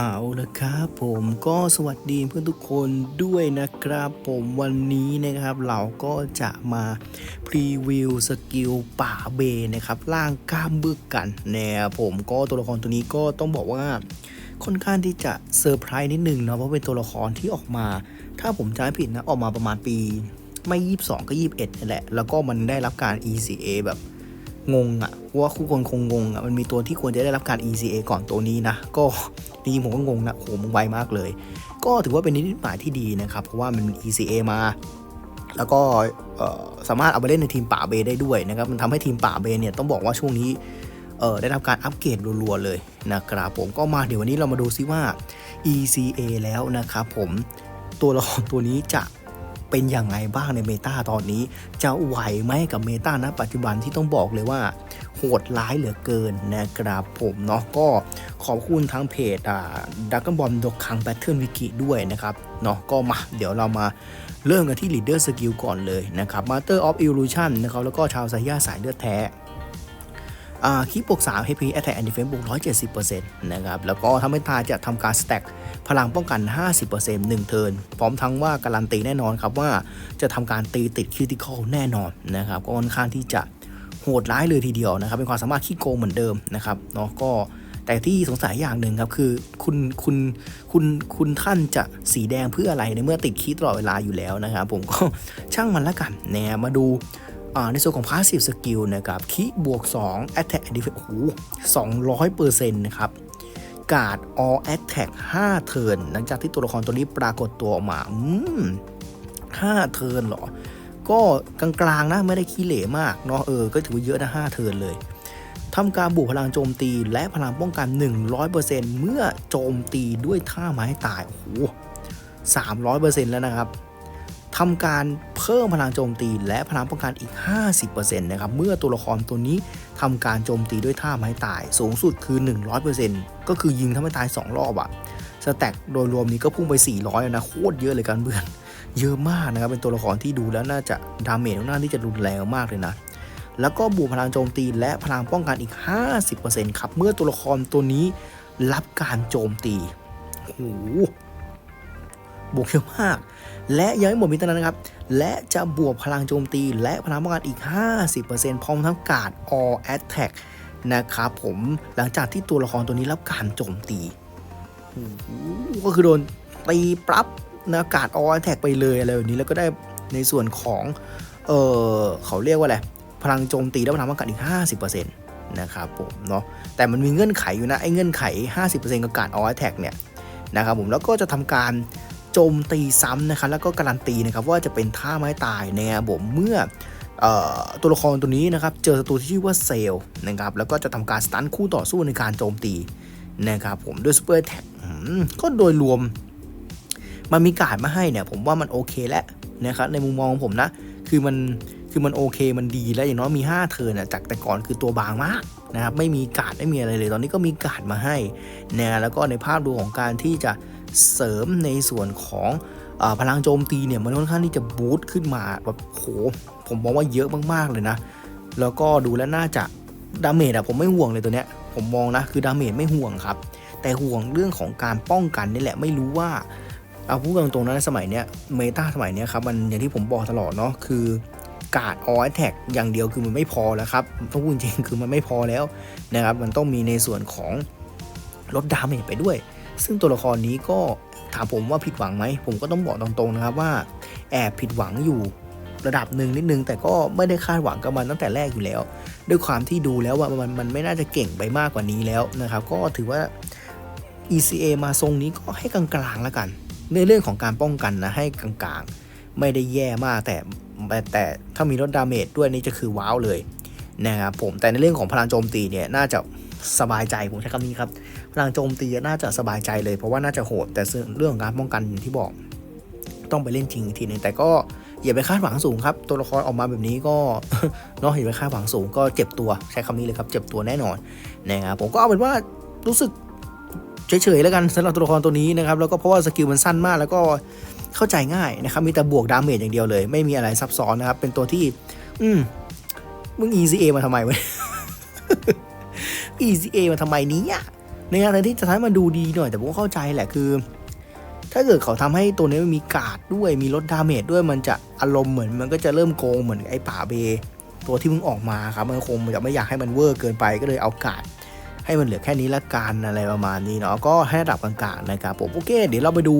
เอาละครับผมก็สวัสดีเพื่อนทุกคนด้วยนะครับผมวันนี้นะครับเราก็จะมาพรีวิวสกิลป่าเบนะครับล่างกล้ามบึกกันนะครับผมก็ตัวละครตัวนี้ก็ต้องบอกว่าค่อนข้างที่จะเซอร์ไพรส์นิดนึงเนาะเพราะเป็นตัวละครที่ออกมา ถ้าผมจำไม่ผิดนะออกมาประมาณปี ไม่ 22 ก็ 21นี่แหละ แล้วก็มันได้รับการ ECA แบบ งงอะ่ะเพราะว่าคู่คนคงงงอะ่ะมันมีตัวที่ควรจะได้รับการ ECA ก่อนตัวนี้นะ ก็จริงผมก็งงนะโหมันไวมากเลย ก็ถือว่าเป็นนิดหมายที่ดีนะครับ เพราะว่ามัน ECA มา แล้วก็สามารถเอาไปเล่นในทีมป่าเบได้ด้วยนะครับ มันทำให้ทีมป่าเบเนี่ยต้องบอกว่าช่วงนี้ได้รับการอัปเกรดรัวๆเลยนะครับผมก็มาเดี๋ยววันนี้เรามาดูซิว่า ECA แล้วนะครับผมตัวละครตัวนี้จะ เป็นอย่างไรบ้างในเมตาตอนนี้ จะไหวไหมกับเมตาณปัจจุบันที่ต้องบอกเลยว่า โหดร้ายเหลือเกินนะครับผมเนาะก็ขอบคุณทั้งเพจอ่าดักกบอลดกคังแพทเทิร์นวิกิด้วยนะครับเนาะก็มาเดี๋ยวเรามาเริ่มกันที่ Leader Skill ก่อนเลยนะครับ Master of Illusion นะครับแล้วก็ชาวไซย่าสายเลือดแท้ คีบวก3 HP Attack and Defense บวก170%นะครับ แล้วก็ทำให้ทายจะทำการสแต็กพลังป้องกัน 50% 1 เทิร์น พร้อมทั้งว่าการันตีแน่นอนครับว่าจะทำการตีติดคริติคอลแน่นอนนะครับ ก็ค่อนข้างที่จะโหดร้ายเลยทีเดียวนะครับ เป็นความสามารถขี้โกงเหมือนเดิมนะครับเนาะก็แต่ที่สงสัยอย่างหนึ่งครับคือคุณคุณคุณคุณท่านจะสีแดงเพื่ออะไรในเมื่อติดคีตลอดเวลาอยู่แล้วนะครับผมก็ช่างมันละกันนะมาดู ในส่วนของ Passive Skill นะครับคีบวก 2 Attack and Defense โอ้โห200%นะครับการ์ด All Attack 5 เทิร์นหลังจากที่ตัวละครตัวนี้ปรากฏตัวออกมาอืม5เทิร์นเหรอ ก็กลางๆนะไม่ได้ขี้เหร่มากเนาะเออ ก็ถือว่าเยอะนะ5เทิร์นเลยทำการบวกพลังโจมตีและพลังป้องกัน 100%เมื่อโจมตีด้วยท่าไม้ตาย โอ้โห300%แล้วนะครับ ทำการเพิ่มพลังโจมตีและพลังป้องกันอีก 50%นะครับ เมื่อตัวละครตัวนี้ทำการโจมตีด้วยท่าไม้ตาย สูงสุดคือ 100%ก็คือยิงท่าไม้ตาย 2 รอบอะสแต็กโดยรวมนี้ก็พุ่งไป 400แล้วนะ โคตรเยอะเลยกันเพื่อน เยอะมากนะครับ เป็นตัวละครที่ดูแล้วน่าจะดาเมจน่าที่จะรุนแรงมากเลยนะ แล้วก็บวกพลังโจมตีและพลังป้องกันอีก 50%ครับ เมื่อตัวละครตัวนี้รับการโจมตีโอ้โห บวกเยอะมาก และยังไม่หมดเพียงเท่านั้นนะครับ และจะบวกพลังโจมตี และพลังป้องกันอีก 50%พร้อมทั้งการ์ด all attack นะครับผมหลังจากที่ตัวละครตัวนี้รับการโจมตีก็คือโดนตีปรับนะการ์ด all attack ไปเลยอะไรแบบนี้แล้วก็ได้ในส่วนของ เออเขาเรียกว่าอะไร พลังโจมตีและพลังป้องกันอีก 50%นะครับผมเนาะแต่มันมีเงื่อนไขอยู่นะ ไอ้เงื่อนไข 50%กับการ all attack เนี่ยนะครับผมแล้วก็จะทำการ โจมตีซ้ำนะครับแล้วก็การันตีนะครับว่าจะเป็นท่าไม้ตายนะครับผมเมื่อตัวละครตัวนี้นะครับเจอศัตรูที่ชื่อว่าเซลนะครับแล้วก็จะทำการสตันคู่ต่อสู้ในการโจมตีนะครับผมด้วยซูเปอร์แท็กก็โดยรวม มันมีการมาให้เนี่ยผมว่ามันโอเคแล้วนะครับในมุมมองของผมนะ คือมันคือมันโอเคมันดีแล้วอย่างน้อยมี 5 เทิร์นจากแต่ก่อนคือตัวบางมากนะครับไม่มีการไม่มีอะไรเลย ตอนนี้ก็มีการมาให้นะแล้วก็ในภาพรวมของการที่จะ เสริมในส่วนของอพลังโจมตีเนี่ยมันค่อนข้างที่จะบูตขึ้นมาแบบโหผมมองว่าเยอะมากๆเลยนะ แล้วก็ดูแล้วน่าจะดาเมจอะผมไม่ห่วงเลยตัวเนี้ยผมมองนะคือดาเมจไม่ห่วงครับ แต่ห่วงเรื่องของการป้องกันนี่แหละไม่รู้ว่าเอาพูดกันตรงๆนะในสมัยเนี้ยเมตาสมัยเนี้ยครับมันอย่างที่ผมบอกตลอดเนาะคือการ์ดออแท็กอย่างเดียวคือมันไม่พอแล้วครับต้องพูดจริงคือมันไม่พอแล้วนะครับมันต้องมีในส่วนของลดดาเมจไปด้วย ซึ่งตัวละครนี้ก็ถามผมว่าผิดหวังไหม ผมก็ต้องบอกตรงๆนะครับว่า แอบผิดหวังอยู่ระดับหนึ่งนิดนึง แต่ก็ไม่ได้คาดหวังกับมันตั้งแต่แรกอยู่แล้ว ด้วยความที่ดูแล้วว่ามันมันไม่น่าจะเก่งไปมากกว่านี้แล้วนะครับ ก็ถือว่า ECA มาทรงนี้ก็ให้กลางๆแล้วกัน ในเรื่องของการป้องกันนะให้กลางๆ ไม่ได้แย่มากแต่แต่แต่ถ้ามีลดดาเมจด้วยนี่จะคือว้าวเลยนะครับผมแต่ในเรื่องของพลังโจมตีเนี่ยน่าจะ สบายใจผมใช้คำนี้ครับพลังโจมตีน่าจะสบายใจเลยเพราะว่าน่าจะโหดแต่เรื่องของการป้องกันที่บอก ต้องไปเล่นจริงอีกทีหนึงแต่ก็อย่าไปคาดหวังสูงครับ ตัวละครออกมาแบบนี้ก็เนาะอย่าไปคาดหวังสูงก็เจ็บตัวใช้คำนี้เลยครับเจ็บตัวแน่นอนนะครับผมก็เอาเป็นว่ารู้สึกเฉยๆแล้วกันสำหรับตัวละครตัวนี้นะครับแล้วก็เพราะว่าสกิลมันสั้นมากแล้วก็เข้าใจง่ายนะครับมีแต่บวกดาเมจอย่างเดียวเลย ไม่มีอะไรซับซ้อนนะครับเป็นตัวที่ อืมมึง ECA มาทำไมวะ ECA มาทำไมนี้ในงานอะที่จะทำให้มันดูดีหน่อย แต่ผมก็เข้าใจแหละคือ ถ้าเกิดเขาทำให้ตัวนี้มันมีกาดด้วยมีลดดาเมจด้วยมันจะอารมณ์เหมือน มันก็จะเริ่มโกงเหมือนไอ้ป่าเบ ตัวที่เพิ่งออกมาครับมันคงจะไม่อยากให้มันเวอร์เกินไปก็เลยเอากาดให้มันเหลือแค่นี้ละกันอะไรประมาณนี้เนาะก็ให้ระดับกลางๆนะครับผมโอเค เดี๋ยวเราไปดู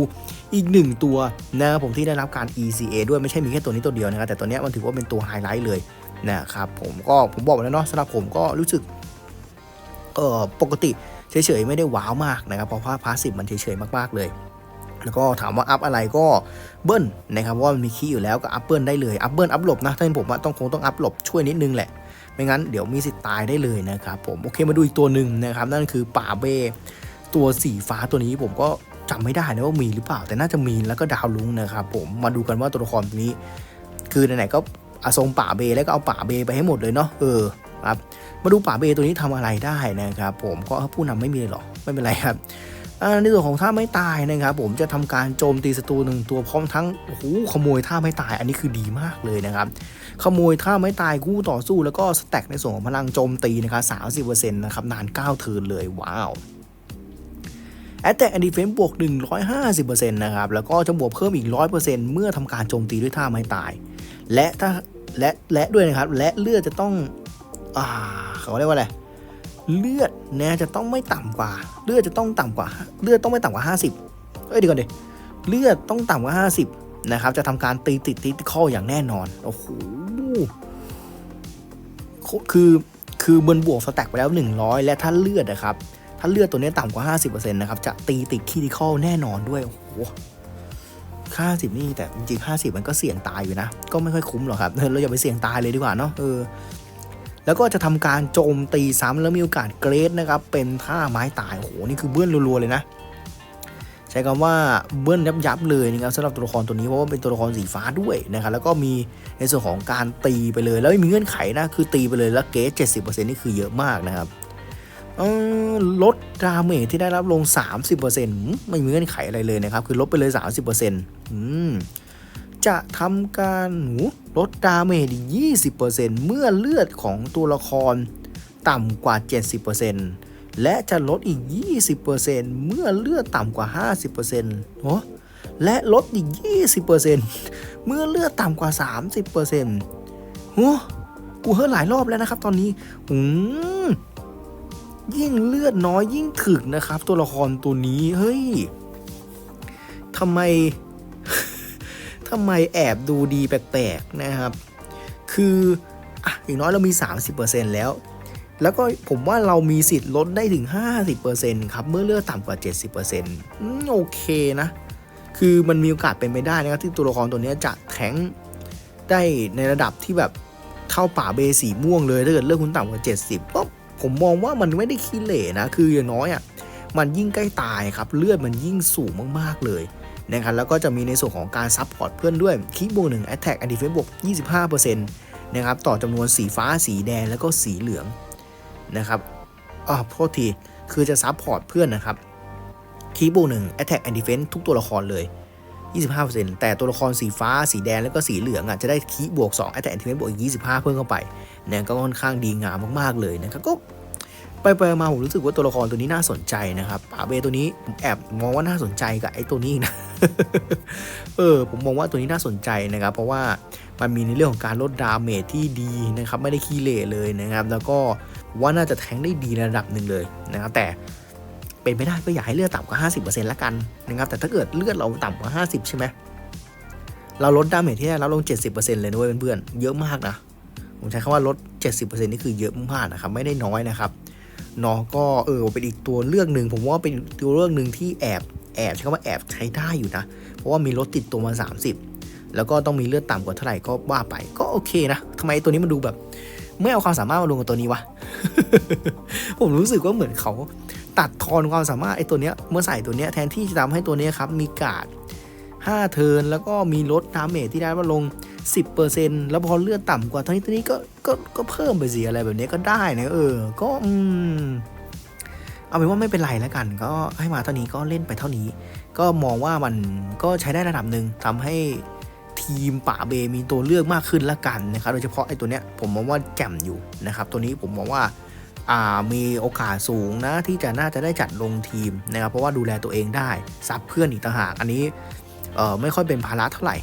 อีกหนึ่งตัวนะครับผมที่ได้รับการ ECA ด้วยไม่ใช่มีแค่ตัวนี้ตัวเดียวนะครับแต่ตัวนี้มันถือว่าเป็นตัวไฮไลท์เลยนะครับผมก็ผมบอกแล้วเนาะสำหรับผมก็รู้สึก เออปกติเฉยๆไม่ได้ว้าวมากนะครับเพราะว่าพาสซีฟมันเฉยๆมากๆเลยแล้วก็ถามว่าอัพอะไรก็เบิ้ลนะครับว่ามันมีคีย์อยู่แล้วก็อัพเบิ้ลได้เลยอัพเบิ้ลอัพหลบนะถ้าเป็นผมว่าต้องคงต้องอัพหลบช่วยนิดนึงแหละ ไม่งั้นเดี๋ยวมีสิทธิ์ตายได้เลยนะครับผมโอเคมาดูอีกตัวหนึ่งนะครับนั่นคือป่าเบตัวสีฟ้าตัวนี้ผมก็จำไม่ได้นะว่ามีหรือเปล่า แต่น่าจะมีแล้วก็ดาวลุงนะครับผมมาดูกันว่าตัวละครตัวนี้ คือไหนๆก็อาทรงป่าเบแล้วก็เอาป่าเบไปให้หมดเลยเนาะเออ ครับ มาดูป่าเบตัวนี้ทำอะไรได้นะครับ ผมก็ผู้นำไม่มีเลยหรอไม่เป็นไรครับในส่วนของท่าไม่ตายนะครับ ผมจะทำการโจมตีศัตรูหนึ่งตัวพร้อมทั้งโอ้โหขโมยท่าไม่ตาย อันนี้คือดีมากเลยนะครับ ขโมยท่าไม่ตายกู้ต่อสู้แล้วก็สแต็กในส่วนของพลังโจมตีนะครับสามสิบเปอร์เซ็นต์นะครับนาน9เทิร์นเลยว้าวแอตแทกแอนดีเฟนบวก 150%นะครับ แล้วก็จะบวกเพิ่มอีก 100%เมื่อทำการโจมตีด้วยท่าไม่ตาย และถ้าและและด้วยนะครับ และเลือดจะต้อง อ่าเขาเรียกว่าอะไรเลือดนะจะต้องไม่ต่ำกว่า เลือดจะต้องต่ำกว่า เลือดต้องไม่ต่ำกว่า 50 เอ้ยเดีก่อนดิเลือดต้องต่ำกว่า 50 นะครับ จะทำการตีติดติดข้ออย่างแน่นอน โอ้โหคือคือมันบวกสแต็กไปแล้ว 100 และถ้าเลือดนะครับ ถ้าเลือดตัวนี้ต่ำกว่า 50%นะครับ จะตีติดคีดิคอลแน่นอนด้วย โอ้โหค่าสิบนี่แต่จริงๆ50 มันก็เสี่ยงตายอยู่นะ ก็ไม่ค่อยคุ้มหรอกครับเราอย่าไปเสี่ยงตายเลยดีกว่าเนาะเออ แล้วก็จะทำการโจมตีซ้ำแล้วมีโอกาสเกรดนะครับเป็นท่าไม้ตายโอ้โหนี่คือเบื้อนรัวๆเลยนะใช้คำว่าเบื้อนยับยับเลยนะครับสำหรับตัวละครตัวนี้เพราะว่าเป็นตัวละครสีฟ้าด้วยนะครับแล้วก็มีในส่วนของการตีไปเลย แล้วไม่มีเงื่อนไขนะคือตีไปเลยแล้วเกรด70%นี่คือเยอะมากนะครับลดดาเมจที่ได้รับลง 30%ไม่มีเงื่อนไขอะไรเลยนะครับ คือลดไปเลย 30%อืม จะทำการหูลดดาเมจอีก20%เมื่อเลือดของตัวละครต่ำกว่า 70%และจะลดอีก 20%เมื่อเลือดต่ำกว่า 50%โอ้และลดอีก 20%เมื่อเลือดต่ำกว่า 30%โอ้กูเฮิร์หลายรอบแล้วนะครับ ตอนนี้อืมยิ่งเลือดน้อยยิ่งถึกนะครับ ตัวละครตัวนี้ เฮ้ยทำไม ทำไมแอบดูดีแปลกๆนะครับ คืออะอย่างน้อยเรามี 30%แล้ว แล้วก็ผมว่าเรามีสิทธิ์ลดได้ถึง 50%ครับ เมื่อเลือดต่ำกว่า 70%อืมโอเคนะ คือมันมีโอกาสเป็นไปได้นะครับ ที่ตัวละครตัวนี้จะแทงได้ในระดับที่แบบเท่าป่าเบสีม่วงเลยถ้าเกิดเลือดคุณต่ำกว่า 70ปุ๊บผมมองว่ามันไม่ได้ขี้เหร่นะ คืออย่างน้อยอะมันยิ่งใกล้ตายครับ เลือดมันยิ่งสูงมากๆเลย นะครับแล้วก็จะมีในส่วนของการซับพอร์ตเพื่อนด้วยคีบวกหนึ่งแอตแทกแอนติเฟนบวก25%นะครับต่อจำนวนสีฟ้าสีแดงแล้วก็สีเหลืองนะครับอ่าโทษทีคือจะซับพอร์ตเพื่อนนะครับคีบวกหนึ่งแอตแทกแอนติเฟนทุกตัวละครเลย 25%แต่ตัวละครสีฟ้า สีแดงแล้วก็สีเหลืองอะจะได้คีบวก2แอตแทกแอนติเฟนบวกอีก25 เพิ่มเข้าไปเนี่ยก็ค่อนข้างดีงามมากๆเลยนะครับก็ไปไปมาผมรู้สึกว่าตัวละครตัวนี้น่าสนใจนะครับป่าเบตัวนี้ผมแอบมองว่าน่าสนใจกับไอ้ตัวนี้นะ เออผมมองว่าตัวนี้น่าสนใจนะครับ เพราะว่ามันมีในเรื่องของการลดดาเมจที่ดีนะครับ ไม่ได้ขี้เหร่เลยนะครับ แล้วก็ว่าน่าจะแทงได้ดีในระดับหนึ่งเลยนะครับ แต่เป็นไม่ได้ก็อยากให้เลือดต่ำกว่า 50%ละกันนะครับ แต่ถ้าเกิดเลือดเราต่ำกว่า 50 ใช่ไหมเราลดดาเมจที่ได้เรับลง 70%เลยด้วยเพื่อนๆเยอะมากนะผมใช้คำว่าลด 70%นี่คือเยอะมากนะครับ ไม่ได้น้อยนะครับเนาะก็เออเป็นอีกตัวเลือกหนึ่งผมว่าเป็นตัวเลือกหนึ่งที่แอบ แอบใช้คำว่าแอบใช้ได้อยู่นะ เพราะว่ามีรถติดตัวมา 30 แล้วก็ต้องมีเลือดต่ำกว่าเท่าไหร่ก็ว่าไป ก็โอเคนะทำไมตัวนี้มันดูแบบ ไม่เอาความสามารถมาลงกับตัวนี้วะ ผมรู้สึกว่าเหมือนเขาตัดทอนความสามารถไอ้ตัวเนี้ยเมื่อใส่ตัวเนี้ยแทนที่จะทำให้ตัวเนี้ยครับมีการ์ด5เทิร์นแล้วก็มีลดดาเมจที่ได้มาลง 10%แล้วพอเลือดต่ำกว่าเท่านี้ตัวนี้ก็ก็ก็เพิ่มไปสิอะไรแบบนี้ก็ได้นะเออ ก็อืม เอาเป็นว่าไม่เป็นไรแล้วกัน ก็ให้มาเท่านี้ก็เล่นไปเท่านี้ ก็มองว่ามันก็ใช้ได้ระดับหนึ่งทำให้ทีมป่าเบมีตัวเลือกมากขึ้นละกันนะครับ โดยเฉพาะไอ้ตัวเนี้ยผมมองว่าแจ่มอยู่นะครับ ตัวนี้ผมมองว่าามีโอกาสสูงนะที่จะน่าจะได้จัดลงทีมนะครับ เพราะว่าดูแลตัวเองได้ซับเพื่อนอีกต่างหากอันนี้เอ่อไม่ค่อยเป็นภาระเท่าไหร่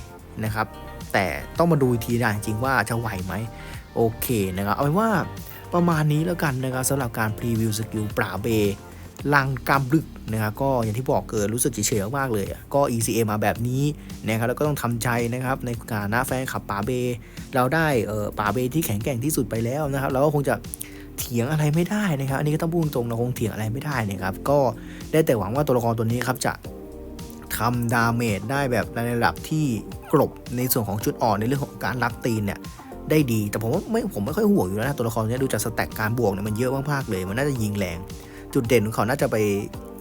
นะครับ แต่ต้องมาดูอีกทีนะจริงว่าจะไหวไหมโอเคนะครับเอาเป็นว่า ประมาณนี้แล้วกันนะครับสำหรับการพรีวิวสกิลปราเบลังกำลึกนะครับก็อย่างที่บอกเกิดรู้สึกเฉยๆมากเลยอะก็ ECA มาแบบนี้นะครับแล้วก็ต้องทำใจนะครับในฐานะแฟนขับปาเบ เราได้เออปาเบที่แข็งแกร่งที่สุดไปแล้วนะครับเราก็คงจะเถียงอะไรไม่ได้นะครับ อันนี้ก็ต้องพูดตรงเราคงเถียงอะไรไม่ได้นะครับก็ได้แต่หวังว่าตัวละครตัวนี้ครับจะทำดาเมจได้แบบในระดับที่กลบในส่วนของจุดอ่อนในเรื่องของการรักตีนเนี่ย ได้ดี แต่ผมว่าไม่ผมไม่ค่อยห่วงอยู่แล้วนะตัวละครเนี้ยดูจากสแต็กการบวกเนี่ยมันเยอะมากๆเลย มันน่าจะยิงแรง จุดเด่นของเขาน่าจะไป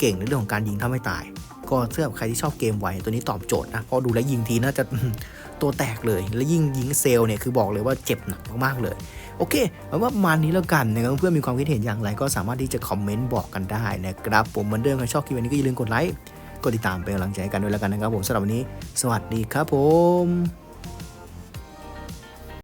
เก่งในเรื่องของการยิงถ้าไม่ตาย ก็สำหรับใครที่ชอบเกมไวตัวนี้ตอบโจทย์นะเพราะดูแล้วยิงทีน่าจะตัวแตกเลย แล้วยิ่งยิงเซลล์เนี่ยคือบอกเลยว่าเจ็บหนักมากๆเลยโอเคเอาว่ามานี้แล้วกันนะครับเพื่อนมีความคิดเห็นอย่างไร ก็สามารถที่จะคอมเมนต์บอกกันได้นะครับผมเหมือนเดิมใครชอบคลิปนี้ก็อย่าลืมกดไลค์กดติดตามเป็นกำลังใจกันด้วยแล้วกันนะครับผมสำหรับวันนี้ สวัสดีครับผม